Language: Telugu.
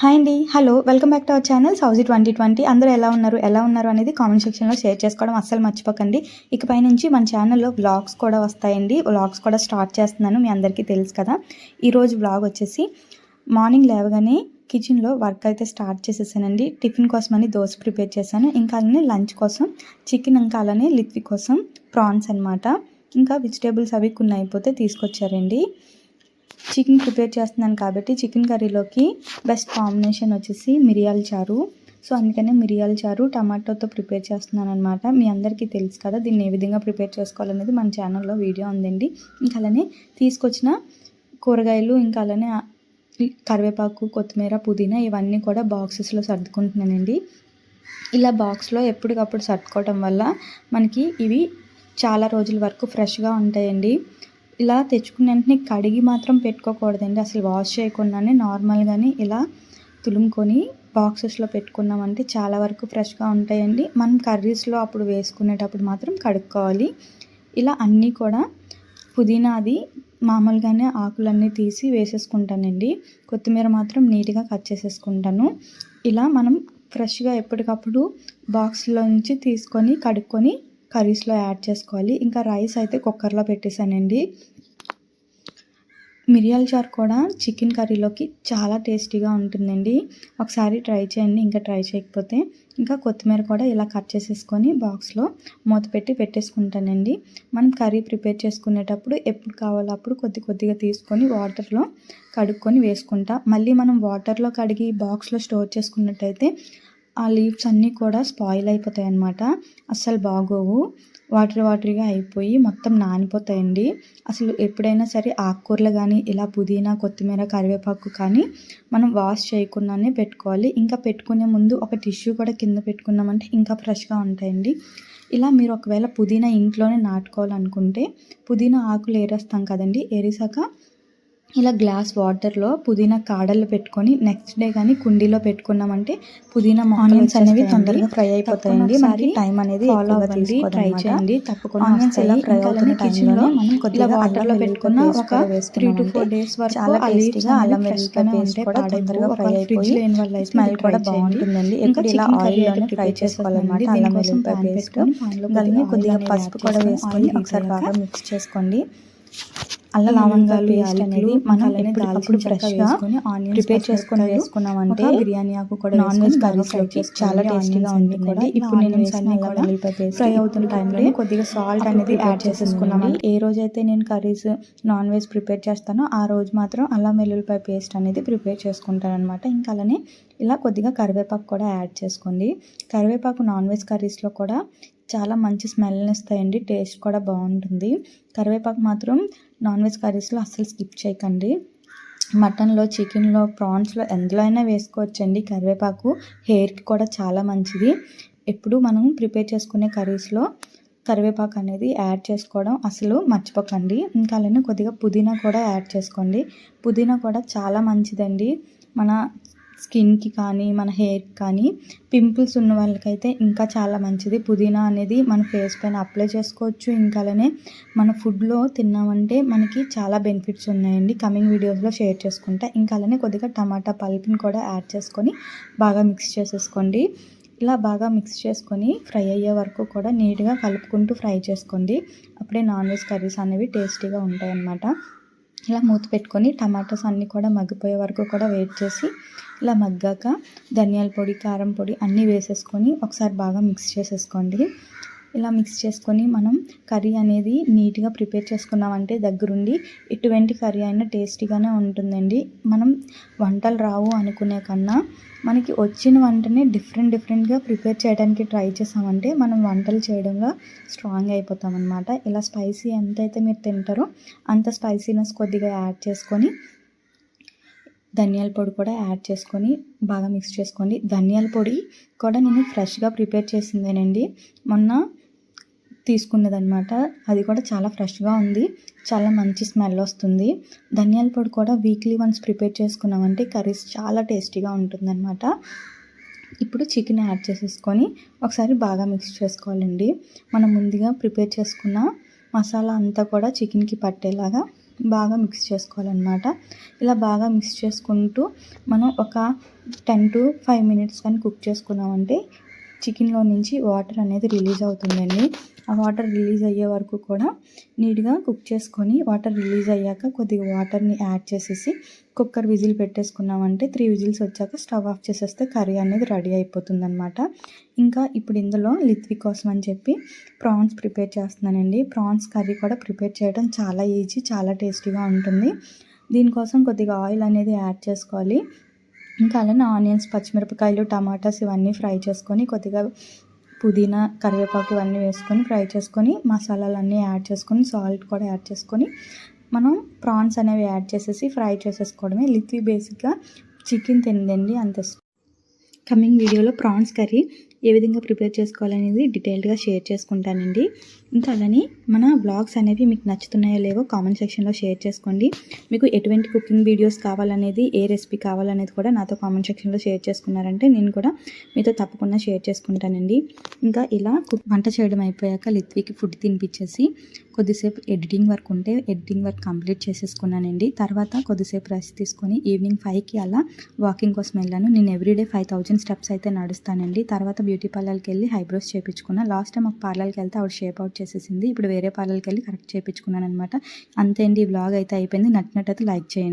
హాయ్ అండి. Hello welcome back to our channel సౌజీ ట్వంటీ ట్వంటీ. అందరూ ఎలా ఉన్నారు ఎలా ఉన్నారు అనేది కామెంట్ సెక్షన్లో షేర్ చేసుకోవడం అస్సలు మర్చిపోకండి. ఇకపై నుంచి మన ఛానల్లో వ్లాగ్స్ కూడా వస్తాయండి. వ్లాగ్స్ కూడా స్టార్ట్ చేస్తున్నాను మీ అందరికీ తెలుసు కదా. ఈరోజు వ్లాగ్ వచ్చేసి మార్నింగ్ లేవగానే కిచెన్లో వర్క్ అయితే స్టార్ట్ చేసేసానండి. టిఫిన్ కోసం అని దోశ ప్రిపేర్ చేశాను. ఇంకా అలానే లంచ్ కోసం చికెన్ ఇంకా అలానే లిత్వి కోసం ప్రాన్స్ అనమాట ఇంకా వెజిటేబుల్స్ అవి కొన్ని అయిపోతే తీసుకొచ్చారండి. చికెన్ ప్రిపేర్ చేస్తున్నాను కాబట్టి చికెన్ కర్రీలోకి బెస్ట్ కాంబినేషన్ వచ్చేసి మిరియాల చారు. సో అందుకనే మిరియాల చారు టమాటోతో ప్రిపేర్ చేస్తున్నాను అనమాట మీ అందరికీ తెలుసు కదా దీన్ని ఏ విధంగా ప్రిపేర్ చేసుకోవాలనేది మన ఛానల్లో వీడియో ఉందండి. ఇంకా అలానే తీసుకొచ్చిన కూరగాయలు ఇంకా అలానే కరివేపాకు కొత్తిమీర పుదీనా ఇవన్నీ కూడా బాక్సెస్లో సర్దుకుంటున్నానండి. ఇలా బాక్స్లో ఎప్పటికప్పుడు సర్దుకోవటం వల్ల మనకి ఇవి చాలా రోజుల వరకు ఫ్రెష్గా ఉంటాయండి. ఇలా తెచ్చుకున్న వెంటనే కడిగి మాత్రం పెట్టుకోకూడదండి. అసలు వాష్ చేయకుండానే నార్మల్గానే ఇలా తులుముకొని బాక్సెస్లో పెట్టుకున్నామంటే చాలా వరకు ఫ్రెష్గా ఉంటాయండి. మనం కర్రీస్లో అప్పుడు వేసుకునేటప్పుడు మాత్రం కడుక్కోవాలి. ఇలా అన్నీ కూడా పుదీనా అది మామూలుగానే ఆకులన్నీ తీసి వేసేసుకుంటానండి. కొత్తిమీర మాత్రం నీట్గా కట్ చేసేసుకుంటాను. ఇలా మనం ఫ్రెష్గా ఎప్పటికప్పుడు బాక్స్లో నుంచి తీసుకొని కడుక్కొని కర్రీస్లో యాడ్ చేసుకోవాలి. ఇంకా రైస్ అయితే కుక్కర్లో పెట్టేశానండి. మిరియాల చారు కూడా చికెన్ కర్రీలోకి చాలా టేస్టీగా ఉంటుందండి. ఒకసారి ట్రై చేయండి ఇంకా ట్రై చేయకపోతే. ఇంకా కొత్తిమీర కూడా ఇలా కట్ చేసేసుకొని బాక్స్లో మూత పెట్టి పెట్టేసుకుంటానండి. మనం కర్రీ ప్రిపేర్ చేసుకునేటప్పుడు ఎప్పుడు కావాలో అప్పుడు కొద్ది కొద్దిగా తీసుకొని వాటర్లో కడుక్కొని వేసుకుంటా. మళ్ళీ మనం వాటర్లో కడిగి బాక్స్లో స్టోర్ చేసుకున్నట్టయితే ఆ లీవ్స్ అన్నీ కూడా స్పాయిల్ అయిపోతాయి అన్నమాట అస్సలు బాగోవు. వాటర్ వాటర్గా అయిపోయి మొత్తం నానిపోతాయండి. అసలు ఎప్పుడైనా సరే ఆకుకూరలు కానీ ఇలా పుదీనా కొత్తిమీర కరివేపాకు కానీ మనం వాష్ చేయకుండానే పెట్టుకోవాలి. ఇంకా పెట్టుకునే ముందు ఒక టిష్యూ కూడా కింద పెట్టుకున్నామంటే ఇంకా ఫ్రెష్గా ఉంటాయండి. ఇలా మీరు ఒకవేళ పుదీనా ఇంట్లోనే నాటుకోవాలనుకుంటే పుదీనా ఆకులు ఏరేస్తాం కదండి. ఏరేసాక ఇలా గ్లాస్ వాటర్లో పుదీనా కాడలు పెట్టుకొని నెక్స్ట్ డే కానీ కుండీలో పెట్టుకున్నామంటే పుదీనా ఆనియన్స్ అనేవి తొందరగా ఫ్రై అయిపోతాయండి. మనకి టైం అనేది ఫాలో అవ్వండి ట్రై చేయండి తప్పకుండా ఆనియన్స్ ఫ్రై అవుతున్న టైంలో మనం కొద్దిగా వాటర్లో పెట్టుకున్న ఒక త్రీ టు ఫోర్ డేస్ వరకు చాలా టేస్టీగా అల్లం వెల్లుల్లి పేస్ట్ కూడా తొందరగా ఫ్రై అయిపోయి స్మెల్ కూడా బాగుంటుందండి. ఇంకా ఇలా ఆయిల్ ఫ్రై చేసుకోవాలన్నమాట అల్లం వెల్లుల్లి పేస్ట్. దాన్ని కొద్దిగా పసుపు కూడా వేసుకొని ఒకసారి బాగా మిక్స్ చేసుకోండి. అల్ల లవంగాలు పేస్ట్ అనేది మనం ఎప్పటికప్పుడు ఫ్రెష్గా ప్రిపేర్ చేసుకొని వేసుకున్నామంటే బిర్యానీ ఆకు కూడా నాన్ వెజ్ కర్రీస్లోకి చాలా టేస్టీగా ఉంటుందండి. ఇప్పుడు నేను అన్ని కూడా ఫ్రై అవుతున్న టైంలో కొద్దిగా సాల్ట్ అనేది యాడ్ చేసేసుకున్నాము ఏ రోజైతే నేను కర్రీస్ నాన్ వెజ్ ప్రిపేర్ చేస్తానో ఆ రోజు మాత్రం అల్లం వెల్లుల్లిపాయ పేస్ట్ అనేది ప్రిపేర్ చేసుకుంటాను అనమాట ఇంకా అలానే ఇలా కొద్దిగా కరివేపాకు కూడా యాడ్ చేసుకోండి. కరివేపాకు నాన్ వెజ్ కర్రీస్లో కూడా చాలా మంచి స్మెల్ని ఇస్తాయండి. టేస్ట్ కూడా బాగుంటుంది. కరివేపాకు మాత్రం నాన్ వెజ్ కర్రీస్లో అస్సలు స్కిప్ చేయకండి. మటన్లో చికెన్లో ప్రాన్స్లో ఎందులో అయినా వేసుకోవచ్చండి. కరివేపాకు హెయిర్కి కూడా చాలా మంచిది. ఎప్పుడు మనం ప్రిపేర్ చేసుకునే కర్రీస్లో కరివేపాకు అనేది యాడ్ చేసుకోవడం అసలు మర్చిపోకండి. ఇంకా అలానే కొద్దిగా పుదీనా కూడా యాడ్ చేసుకోండి. పుదీనా కూడా చాలా మంచిదండి. మన స్కిన్కి కానీ మన హెయిర్కి కానీ పింపుల్స్ ఉన్న వాళ్ళకైతే ఇంకా చాలా మంచిది. పుదీనా అనేది మన ఫేస్ పైన అప్లై చేసుకోవచ్చు. ఇంకా అలానే మన ఫుడ్లో తిన్నామంటే మనకి చాలా బెనిఫిట్స్ ఉన్నాయండి. కమింగ్ వీడియోస్లో షేర్ చేసుకుంటా. ఇంకా అలానే కొద్దిగా టమాటా పల్ప్ని కూడా యాడ్ చేసుకొని బాగా మిక్స్ చేసేసుకోండి. ఇలా బాగా మిక్స్ చేసుకొని ఫ్రై అయ్యే వరకు కూడా నీట్గా కలుపుకుంటూ ఫ్రై చేసుకోండి. అప్పుడే నాన్ వెజ్ కర్రీస్ అనేవి టేస్టీగా ఉంటాయి అన్నమాట ఇలా మూత పెట్టుకొని టమాటాస్ అన్నీ కూడా మగ్గిపోయే వరకు కూడా వెయిట్ చేసి ఇలా మగ్గాక ధనియాల పొడి కారం పొడి అన్నీ వేసేసుకొని ఒకసారి బాగా మిక్స్ చేసేసుకోండి. ఇలా మిక్స్ చేసుకొని మనం కర్రీ అనేది నీట్గా ప్రిపేర్ చేసుకున్నామంటే దగ్గరుండి ఎటువంటి కర్రీ అయినా టేస్టీగానే ఉంటుందండి. మనం వంటలు రావు అనుకునే కన్నా మనకి వచ్చిన వంటనే డిఫరెంట్ డిఫరెంట్గా ప్రిపేర్ చేయడానికి ట్రై చేసామంటే మనం వంటలు చేయడంలో స్ట్రాంగ్ అయిపోతాం అనమాట ఇలా స్పైసీ ఎంతైతే మీరు తింటారో అంత స్పైసీనెస్ కొద్దిగా యాడ్ చేసుకొని ధనియాల పొడి కూడా యాడ్ చేసుకొని బాగా మిక్స్ చేసుకోండి ధనియాల పొడి కూడా నేను ఫ్రెష్గా ప్రిపేర్ చేసిందేనండి. మొన్న తీసుకున్నదనమాట అది కూడా చాలా ఫ్రెష్గా ఉంది. చాలా మంచి స్మెల్ వస్తుంది. ధనియాల పొడి కూడా వీక్లీ వన్స్ ప్రిపేర్ చేసుకున్నామంటే కర్రీస్ చాలా టేస్టీగా ఉంటుందన్నమాట. ఇప్పుడు చికెన్ యాడ్ చేసేసుకొని ఒకసారి బాగా మిక్స్ చేసుకోవాలండి. మనం ముందుగా ప్రిపేర్ చేసుకున్న మసాలా అంతా కూడా చికెన్కి పట్టేలాగా బాగా మిక్స్ చేసుకోవాలన్నమాట. ఇలా బాగా మిక్స్ చేసుకుంటూ మనం ఒక టెన్ టు ఫైవ్ మినిట్స్ కానీ కుక్ చేసుకున్నామంటే చికెన్లో నుంచి వాటర్ అనేది రిలీజ్ అవుతుందండి. ఆ వాటర్ రిలీజ్ అయ్యే వరకు కూడా నీట్గా కుక్ చేసుకొని వాటర్ రిలీజ్ అయ్యాక కొద్దిగా వాటర్ని యాడ్ చేసేసి కుక్కర్ విజిల్ పెట్టేసుకున్నామంటే త్రీ విజిల్స్ వచ్చాక స్టవ్ ఆఫ్ చేసేస్తే కర్రీ అనేది రెడీ అయిపోతుంది అనమాట ఇంకా ఇప్పుడు ఇందులో లిత్వి కోసం అని చెప్పి ప్రాన్స్ ప్రిపేర్ చేస్తున్నానండి. ప్రాన్స్ కర్రీ కూడా ప్రిపేర్ చేయడం చాలా ఈజీ చాలా టేస్టీగా ఉంటుంది. దీనికోసం కొద్దిగా ఆయిల్ అనేది యాడ్ చేసుకోవాలి. ఇంకా అలానే ఆనియన్స్ పచ్చిమిరపకాయలు టమాటాస్ ఇవన్నీ ఫ్రై చేసుకొని కొద్దిగా పుదీనా కరివేపాకు ఇవన్నీ వేసుకొని ఫ్రై చేసుకొని మసాలాలన్నీ యాడ్ చేసుకొని సాల్ట్ కూడా యాడ్ చేసుకొని మనం ప్రాన్స్ అనేవి యాడ్ చేసేసి ఫ్రై చేసేసుకోవడమే. లిక్వి బేసిక్గా చికెన్ తిందండి అంత కమింగ్ వీడియోలో ప్రాన్స్ కర్రీ. ఏ విధంగా ప్రిపేర్ చేసుకోవాలనేది డీటెయిల్డ్గా షేర్ చేసుకుంటానండి. ఇంకా అలానే మన బ్లాగ్స్ అనేవి మీకు నచ్చుతున్నాయో లేవో కామెంట్ సెక్షన్లో షేర్ చేసుకోండి. మీకు ఎటువంటి కుకింగ్ వీడియోస్ కావాలనేది ఏ రెసిపీ కావాలనేది కూడా నాతో కామెంట్ సెక్షన్లో షేర్ చేసుకున్నారంటే నేను కూడా మీతో తప్పకుండా షేర్ చేసుకుంటానండి. ఇంకా ఇలా వంట చేయడం అయిపోయాక లిత్వికి ఫుడ్ తినిపించేసి కొద్దిసేపు ఎడిటింగ్ వర్క్ ఉంటే ఎడిటింగ్ వర్క్ కంప్లీట్ చేసేసుకున్నానండి. తర్వాత కొద్దిసేపు రెస్ట్ తీసుకొని ఈవినింగ్ ఫైవ్కి అలా వాకింగ్ కోసం వెళ్ళాను. నేను ఎవ్రీడే ఫైవ్ థౌజండ్ స్టెప్స్ అయితే నడుస్తానండి. తర్వాత బ్యూటీ పార్లర్కి వెళ్ళి హైబ్రోస్ చేపించుకున్నాను లాస్ట్ టైం ఒక పార్లర్కి వెళ్తే ఆవిడ షేప్ అవుట్ చేసేసింది. ఇప్పుడు వేరే పార్లర్కి వెళ్ళి కరెక్ట్ చేయించుకున్నాను అనమాట అంతే అండి ఈ వ్లాగ్ అయితే అయిపోయింది. నచ్చినట్టయితే లైక్ చేయండి.